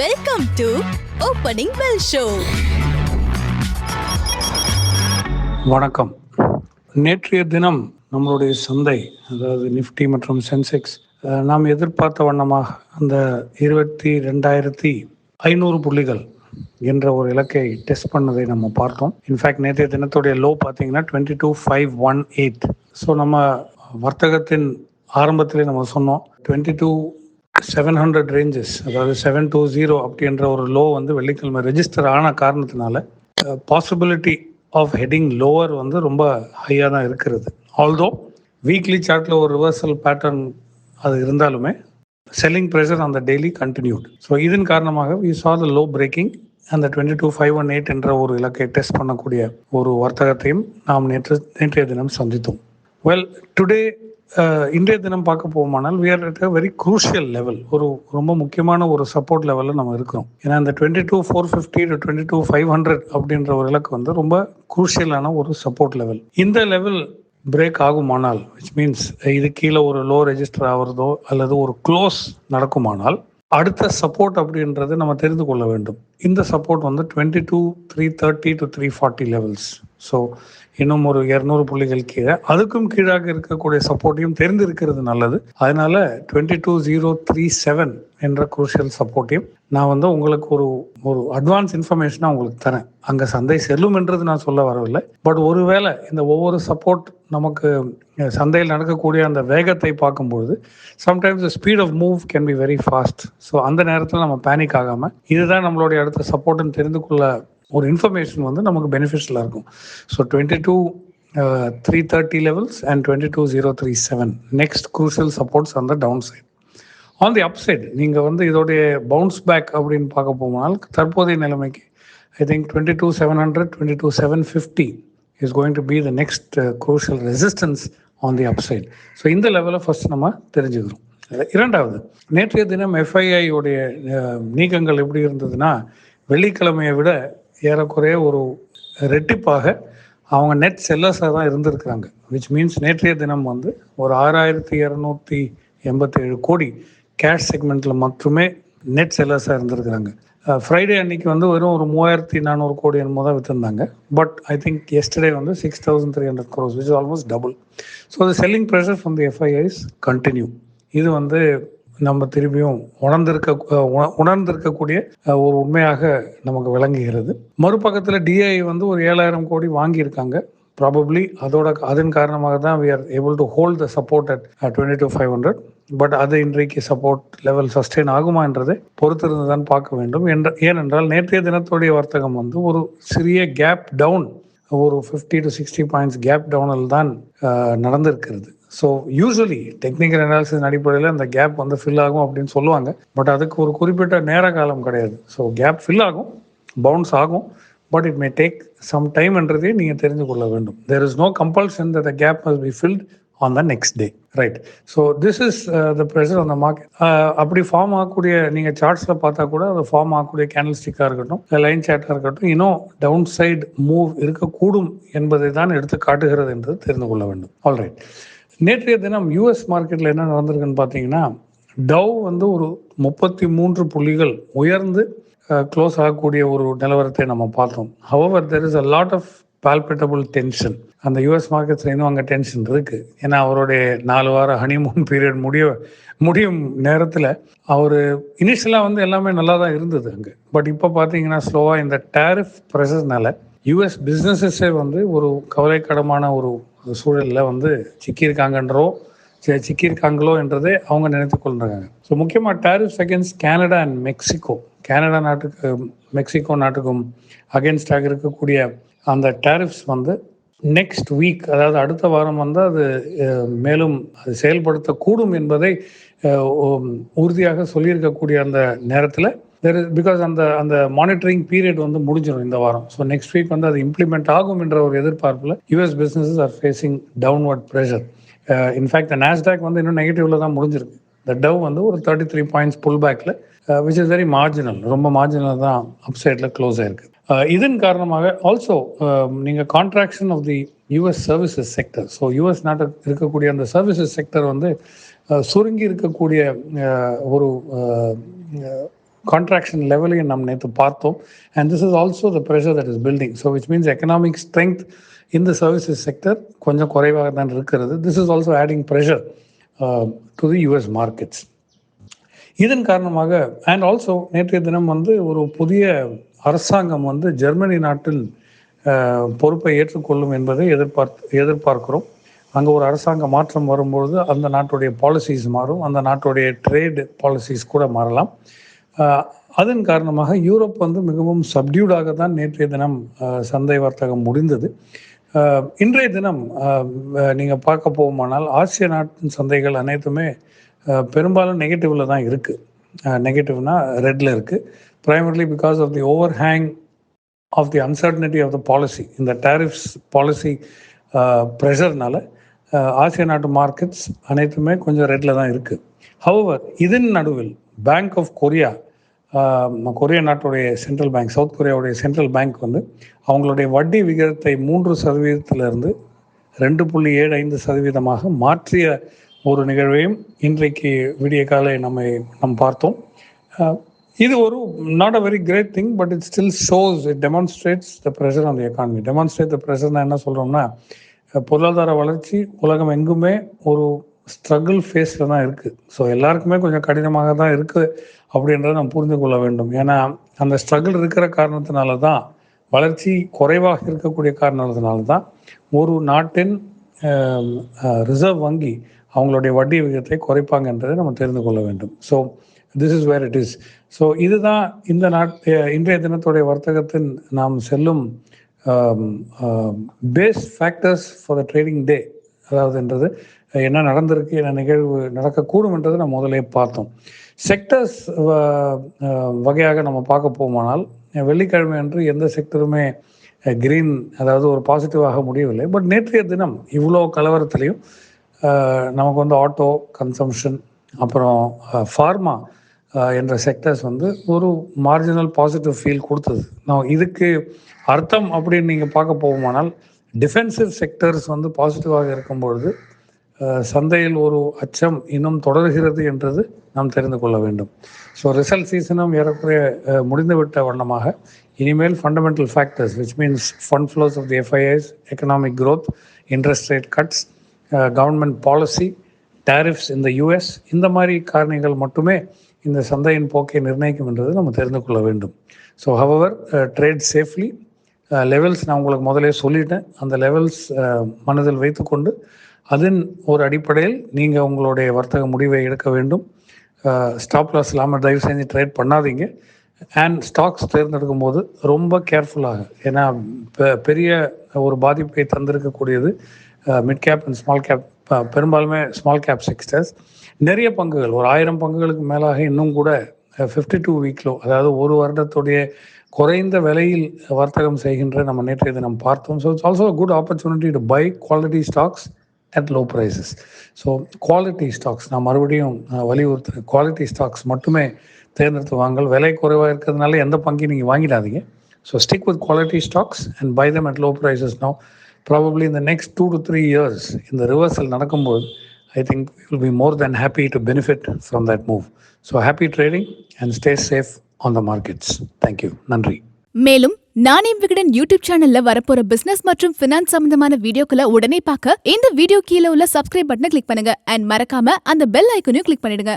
Welcome to opening bell show வணக்கம். நேற்றைய தினம் நம்மளுடைய சந்தை அதாவது நிஃப்டி மற்றும் சென்செக்ஸ் நாம் எதிர்பார்த்த வண்ணமாக அந்த இருபத்தி ரெண்டாயிரத்தி ஐநூறு புள்ளிகள் என்ற ஒரு இலக்கை டெஸ்ட் பண்ணதை நம்ம பார்த்தோம். இன்ஃபேக்ட் நேற்றைய தினத்துடைய லோ பார்த்தீங்கன்னா twenty two five one eight so நம்ம வர்த்தகத்தின் ஆரம்பத்திலே நம்ம சொன்னோம் twenty two seven hundred ranges அதாவது செவன் டூ ஜீரோ அப்படின்ற ஒரு லோ வந்து வெள்ளிக்கிழமை ரெஜிஸ்டர் ஆன காரணத்தினால பாசிபிலிட்டி ஆஃப் ஹெட்டிங் லோவர் வந்து ரொம்ப ஹையாக தான் இருக்கிறது. ஆல்தோ வீக்லி சார்ட்டில் ஒரு ரிவர்சல் பேட்டர்ன் அது இருந்தாலுமே செல்லிங் ப்ரெஷர் அந்த டெய்லி கண்டினியூட் ஸோ இதன் காரணமாக we saw the low breaking அந்த twenty two five one eight என்ற ஒரு இலக்கை டெஸ்ட் பண்ணக்கூடிய ஒரு வர்த்தகத்தையும் நாம் நேற்று நேற்றைய தினம் சந்தித்தோம். வெல் டுடே இன்றைய தினம் பார்க்க போகுமானால் we are at a very crucial level ஒரு ரொம்ப முக்கியமான ஒரு சப்போர்ட் லெவலில் நம்ம இருக்கிறோம். ஏன்னா இந்த twenty two four fifty to twenty two five hundred அப்படின்ற ஒரு இலக்கு வந்து ரொம்ப குரூஷியலான ஒரு சப்போர்ட் லெவல் இந்த லெவல் பிரேக் ஆகுமானால் விச் மீன்ஸ் இது கீழே ஒரு லோ ரெஜிஸ்டர் ஆகிறதோ அல்லது ஒரு க்ளோஸ் நடக்குமானால் அடுத்த சப்போர்ட் அப்படின்றது நம்ம தெரிந்து கொள்ள வேண்டும். இந்த சப்போர்ட் வந்து twenty two three thirty to three forty levels so இன்னும் ஒரு இரநூறு புள்ளிகள் கீழே. அதுக்கும் கீழாக இருக்கக்கூடிய சப்போர்ட்டையும் தெரிந்திருக்கிறது நல்லது. அதனால twenty two zero three seven என்ற குரூஷியல் சப்போர்ட்டையும் நான் வந்து உங்களுக்கு ஒரு ஒரு அட்வான்ஸ் இன்ஃபர்மேஷனாக உங்களுக்கு தரேன். அங்கே சந்தை செல்லும் என்றது நான் சொல்ல வரவில்லை. பட் ஒருவேளை இந்த ஒவ்வொரு சப்போர்ட் நமக்கு சந்தையில் நடக்கக்கூடிய அந்த வேகத்தை பார்க்கும்பொழுது sometimes speed of move can be very fast so அந்த நேரத்தில் நம்ம பேனிக் ஆகாமல் இதுதான் நம்மளுடைய அடுத்த சப்போர்ட்னு தெரிந்து கொள்ள ஒரு இன்ஃபர்மேஷன் வந்து நமக்கு பெனிஃபிஷியலாக இருக்கும். So twenty two three thirty levels and twenty two zero three seven next crucial supports அந்த down side on the upside நீங்கள் வந்து இதோடைய பவுன்ஸ் பேக் அப்படின்னு பார்க்க போனால் தற்போதைய நிலைமைக்கு I think twenty two seven hundred twenty two seven fifty is going to be the next crucial resistance on the upside so இந்த லெவலை ஃபர்ஸ்ட் நம்ம தெரிஞ்சுக்கிறோம். இரண்டாவது நேற்றைய தினம் எஃப்ஐஐ உடைய நீக்கங்கள் எப்படி இருந்ததுன்னா வெள்ளிக்கிழமையை விட ஏறக்குறைய ஒரு ரெட்டிப்பாக அவங்க நெட் செல்லர்ஸாக தான் இருந்திருக்கிறாங்க. விச் மீன்ஸ் நேற்றைய தினம் வந்து ஒரு ஆறாயிரத்தி இரநூத்தி எண்பத்தேழு கோடி கேஷ் செக்மெண்ட்டில் மட்டுமே நெட் செல்லர்ஸாக இருந்திருக்கிறாங்க. ஃப்ரைடே அன்னைக்கு வந்து வெறும் ஒரு மூவாயிரத்தி நானூறு கோடி என்னமோ தான் விற்றுருந்தாங்க பட் ஐ திங்க் எஸ்டர்டே வந்து six thousand three hundred crores which almost double so the selling pressure from the FIIs continue இது வந்து நம்ம திரும்பியும் உணர்ந்திருக்க உணர்ந்திருக்கக்கூடிய ஒரு உண்மையாக நமக்கு விளங்குகிறது. மறுபக்கத்தில் டிஐ வந்து ஒரு ஏழாயிரம் கோடி வாங்கியிருக்காங்க. ப்ராபப்ளி அதோட அதன் காரணமாக தான் we are able to hold the support at twenty two five hundred but அது இன்றைக்கு சப்போர்ட் லெவல் சஸ்டெயின் ஆகுமா என்றதை பொறுத்திருந்து தான் பார்க்க வேண்டும். என்ற ஏனென்றால் நேற்றைய தினத்துடைய வர்த்தகம் வந்து ஒரு சிறிய கேப் டவுன் ஒரு fifty to sixty points gap டவுனில் தான் நடந்திருக்கிறது. ஸோ யூஸ்வலி டெக்னிக்கல் அனாலிசிஸ் அடிப்படையில் அந்த கேப் வந்து ஃபில் ஆகும் அப்படின்னு சொல்லுவாங்க. பட் அதுக்கு ஒரு குறிப்பிட்ட நேர காலம் கிடையாது. ஸோ கேப் ஃபில் ஆகும் பவுன்ஸ் ஆகும். But it may take some டைம்ன்றதே நீங்கள் தெரிஞ்சு கொள்ள வேண்டும். There is no compulsion the gap must be filled on the next day right so this is the pressure on the market அப்படி form ஆகக்கூடிய நீங்கள் சார்ட்ஸில் பார்த்தா கூட அது ஃபார்ம் ஆகக்கூடிய கேண்டில் ஸ்டிக்காக இருக்கட்டும் லைன் சார்ட்டாக இருக்கட்டும் இன்னும் டவுன் சைடு மூவ் இருக்கக்கூடும் என்பதை தான் எடுத்து காட்டுகிறது என்று தெரிந்து கொள்ள வேண்டும். ஆல்ரைட் நேற்றைய தினம் யூஎஸ் மார்க்கெட்டில் என்ன நடந்திருக்குன்னு பார்த்தீங்கன்னா டவ் வந்து ஒரு முப்பத்தி மூன்று புள்ளிகள் உயர்ந்து க்ளோஸ் ஆகக்கூடிய ஒரு நிலவரத்தை நம்ம பார்த்தோம். However there is a lot of palpitable tension அந்த யூஎஸ் மார்க்கெட்ஸ்ல இன்னும் அங்கே டென்ஷன் இருக்கு. ஏன்னா அவருடைய நாலு வார ஹனிமூன் பீரியட் முடிய முடியும் நேரத்தில் அவர் இனிஷியலாக வந்து எல்லாமே நல்லா தான் இருந்தது அங்கே. பட் இப்போ பார்த்தீங்கன்னா ஸ்லோவாக இந்த டேரிஃப் ப்ரெஷர்னால யூஎஸ் பிஸ்னஸஸே வந்து ஒரு கவலைக்கடமான ஒரு சூழலில் வந்து சிக்கியிருக்காங்கன்றோ சிக்கியிருக்காங்களோ என்றதை அவங்க நினைத்து கொள்றாங்க. ஸோ முக்கியமாக tariffs against Canada and Mexico Canada நாட்டுக்கு மெக்சிகோ நாட்டுக்கும் அகேன்ஸ்டாக இருக்கக்கூடிய அந்த டேரிஃப்ஸ் வந்து நெக்ஸ்ட் வீக் அதாவது அடுத்த வாரம் வந்து அது மேலும் அது செயல்படுத்தக்கூடும் என்பதை உறுதியாக சொல்லியிருக்கக்கூடிய அந்த நேரத்தில் தெர் இஸ் பிகாஸ் அந்த அந்த மானிட்டரிங் பீரியட் வந்து முடிஞ்சிடும் இந்த வாரம். ஸோ நெக்ஸ்ட் வீக் வந்து அது இம்ப்ளிமெண்ட் ஆகும் என்ற ஒரு எதிர்பார்ப்பில் US businesses are facing downward pressure in fact Nasdaq வந்து இன்னும் நெகட்டிவ்ல தான் முடிஞ்சிருக்கு. த டவ் வந்து ஒரு தேர்ட்டி த்ரீ பாயிண்ட்ஸ் புல் பேக்கில் விச் இஸ் வெரி மார்ஜினல் ரொம்ப மார்ஜினல் தான் அப்சைட்டில் க்ளோஸ் ஆயிருக்கு. Uh, இதன் காரணமாக ஆல்சோ நீங்கள் contraction of the US services sector so US நாட்டில் இருக்கக்கூடிய அந்த சர்வீசஸ் செக்டர் வந்து uh, சுருங்கி இருக்கக்கூடிய uh, ஒரு கான்ட்ராக்ஷன் லெவலையும் நம்ம நேற்று பார்த்தோம். And this is also the pressure that is building so which means economic strength இந்த சர்வீசஸ் செக்டர் கொஞ்சம் குறைவாக தான் இருக்கிறது. This is also adding pressure to the US markets இதன் காரணமாக அண்ட் ஆல்சோ நேற்றைய தினம் வந்து ஒரு புதிய அரசாங்கம் வந்து ஜெர்மனி நாட்டில் uh, பொறுப்பை ஏற்றுக்கொள்ளும் என்பதை எதிர்பார்த்து எதிர்பார்க்கிறோம். அங்கே ஒரு அரசாங்க மாற்றம் வரும்பொழுது அந்த நாட்டுடைய பாலிசிஸ் மாறும். அந்த நாட்டுடைய ட்ரேட் பாலிசிஸ் கூட மாறலாம். அதன் காரணமாக யூரோப் வந்து மிகவும் சப்டியூடாக தான் நேற்றைய தினம் சந்தை வர்த்தகம் முடிந்தது. இன்றைய தினம் நீங்கள் பார்க்க போகுமானால் ஆசிய நாட்டின் சந்தைகள் அனைத்துமே பெரும்பாலும் நெகட்டிவில் தான் இருக்குது நெகட்டிவ்னா ரெட்டில் இருக்குது primarily because of the overhang of the uncertainty of the policy இந்த டேரிஃப்ஸ் பாலிசி ப்ரெஷர்னால ஆசிய நாட்டு மார்க்கெட்ஸ் அனைத்துமே கொஞ்சம் ரெட்டில் தான் இருக்குது ஹவவர் இதன் நடுவில் பேங்க் ஆஃப் கொரியா கொரியா நாட்டுடைய சென்ட்ரல் பேங்க் சவுத் கொரியாவுடைய சென்ட்ரல் பேங்க் வந்து அவங்களுடைய வட்டி விகிதத்தை மூன்று சதவீதத்திலிருந்து ரெண்டு புள்ளி ஏழு ஐந்து சதவீதமாக மாற்றிய ஒரு நிகழ்வையும் இன்றைக்கு விடிய காலை நம்மை நாம் பார்த்தோம். இது ஒரு not a very great thing but it still shows it demonstrates the pressure on the economy demonstrate the ப்ரெஷர்னா என்ன சொல்கிறோம்னா பொருளாதார வளர்ச்சி உலகம் எங்குமே ஒரு ஸ்ட்ரகிள் ஃபேஸில் தான் இருக்குது ஸோ எல்லாருக்குமே கொஞ்சம் கடினமாக தான் இருக்குது அப்படின்றத நம்ம புரிந்து கொள்ள வேண்டும். ஏன்னா அந்த ஸ்ட்ரகிள் இருக்கிற காரணத்தினால தான் வளர்ச்சி குறைவாக இருக்கக்கூடிய காரணத்தினால தான் ஒரு நாட்டின் ரிசர்வ் வங்கி அவங்களுடைய வட்டி விகிதத்தை குறைப்பாங்கன்றதை நம்ம தெரிந்து கொள்ள வேண்டும். So this is where it is so இதுதான் இந்த நாட் இன்றைய தினத்துடைய வர்த்தகத்தின் நாம் செல்லும் base factors for the trading day அதாவதுன்றது என்ன நடந்திருக்கு என்ன நிகழ்வு நடக்கக்கூடும் என்றது நம்ம முதலே பார்த்தோம். செக்டர்ஸ் வகையாக நம்ம பார்க்க போமானால் வெள்ளிக்கிழமை அன்று எந்த செக்டருமே கிரீன் அதாவது ஒரு பாசிட்டிவாக முடியவில்லை. பட் நேற்றைய தினம் இவ்வளோ கலவரத்துலேயும் நமக்கு வந்து ஆட்டோ கன்சம்ஷன் அப்புறம் ஃபார்மா என்ற செக்டர்ஸ் வந்து ஒரு மார்ஜினல் பாசிட்டிவ் ஃபீல் கொடுத்தது. நான் இதுக்கு அர்த்தம் அப்படின்னு நீங்கள் பார்க்க போகுமானால் டிஃபென்சிவ் செக்டர்ஸ் வந்து பாசிட்டிவாக இருக்கும் பொழுது சந்தையில் ஒரு அச்சம் இன்னும் தொடர்கிறது என்றது நாம் தெரிந்து கொள்ள வேண்டும். ஸோ ரிசல்ட் சீசனும் ஏறக்குறைய முடிந்துவிட்ட வண்ணமாக இனிமேல் fundamental factors which means fund flows of the FIIs economic growth interest rate cuts government policy tariffs இந்த யூஎஸ் இந்த மாதிரி காரணிகள் மட்டுமே இந்த சந்தையின் போக்கை நிர்ணயிக்கும் என்றது நம்ம தெரிந்து கொள்ள வேண்டும். So however trade safely levels நான் உங்களுக்கு முதலே சொல்லிட்டேன். அந்த லெவல்ஸ் மனதில் வைத்துக்கொண்டு அதன் ஒரு அடிப்படையில் நீங்கள் உங்களுடைய வர்த்தக முடிவை எடுக்க வேண்டும். ஸ்டாப் லாஸ் இல்லாமல் தயவு செஞ்சு ட்ரேட் பண்ணாதீங்க. அண்ட் ஸ்டாக்ஸ் தேர்ந்தெடுக்கும் போது ரொம்ப கேர்ஃபுல்லாக ஏன்னா பெ- பெரிய ஒரு பாதிப்பை தந்திருக்கக்கூடியது mid cap and small cap பெரும்பாலுமே small cap sectors நிறைய பங்குகள் ஒரு ஆயிரம் பங்குகளுக்கு மேலாக இன்னும் கூட ஃபிஃப்டி டூ வீக்லோ அதாவது ஒரு வருடத்துடைய குறைந்த விலையில் வர்த்தகம் செய்கின்ற நம்ம நேற்றைய தினம் பார்த்தோம். So it's also good opportunity to buy quality stocks at low prices so quality stocks நான் மறுபடியும் வலியுறுத்துறேன். குவாலிட்டி ஸ்டாக்ஸ் மட்டுமே தேர்ந்தெடுத்து வாங்கல் விலை குறைவாக இருக்கிறதுனால எந்த பங்கையும் நீங்கள் வாங்கிடாதீங்க. So stick with quality stocks and buy them at low prices no probably இந்த next two to three years இந்த ரிவர்சல் நடக்கும்போது I think be more more happy happy benefit benefit from that move so happy and and stay safe on the markets you. நன்றி மேலும் நானே Vikatan YouTube சேனல்ல வரப்போற business மற்றும் finance சம்பந்தமான வீடியோக்களை உடனே பார்க்க இந்த வீடியோ கீழே உள்ள சப்ஸ்கிரைப் பட்டனை கிளிக் பண்ணுங்க. அண்ட் மறக்காம அந்த பெல் ஐக்கனையும் கிளிக் பண்ணிடுங்க.